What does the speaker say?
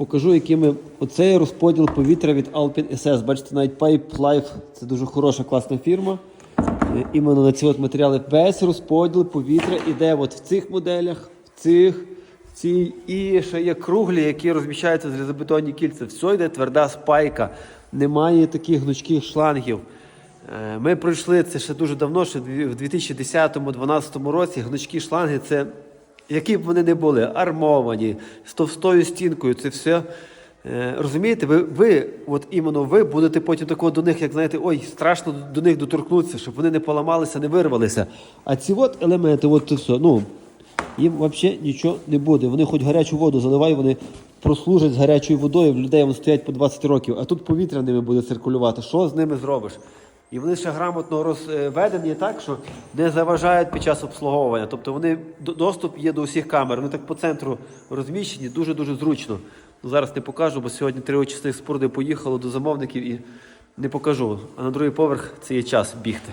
Покажу, якими оцей розподіл повітря від Alpine SS. Бачите, навіть Pipe Life це дуже хороша, класна фірма. Е, Іменно на ці от матеріали весь розподіл повітря іде от в цих моделях, в цих, в цій. І ще є круглі, які розміщаються з залізобетонні кільця. Все йде тверда спайка. Немає таких гнучких шлангів. Е, Ми пройшли це ще дуже давно, ще в 2010-2012 році. Гнучкі шланги це які б вони не були, армовані, з товстою стінкою, це все. Е, розумієте, ви, ви, от іменно ви будете потім такого до них, як знаєте, ой, страшно до них доторкнутися, щоб вони не поламалися, не вирвалися. А ці от елементи, от все, ну, їм взагалі нічого не буде. Вони хоч гарячу воду заливай, вони прослужать з гарячою водою, в людей вони стоять по 20 років, а тут повітря ними буде циркулювати. Що з ними зробиш? І вони ще грамотно розведені так, що не заважають під час обслуговування. Тобто вони до- доступ є до усіх камер. Вони так по центру розміщені, дуже-дуже зручно. Ну, зараз не покажу, бо сьогодні три очисних споруди поїхало до замовників і не покажу. А на другий поверх це є час бігти.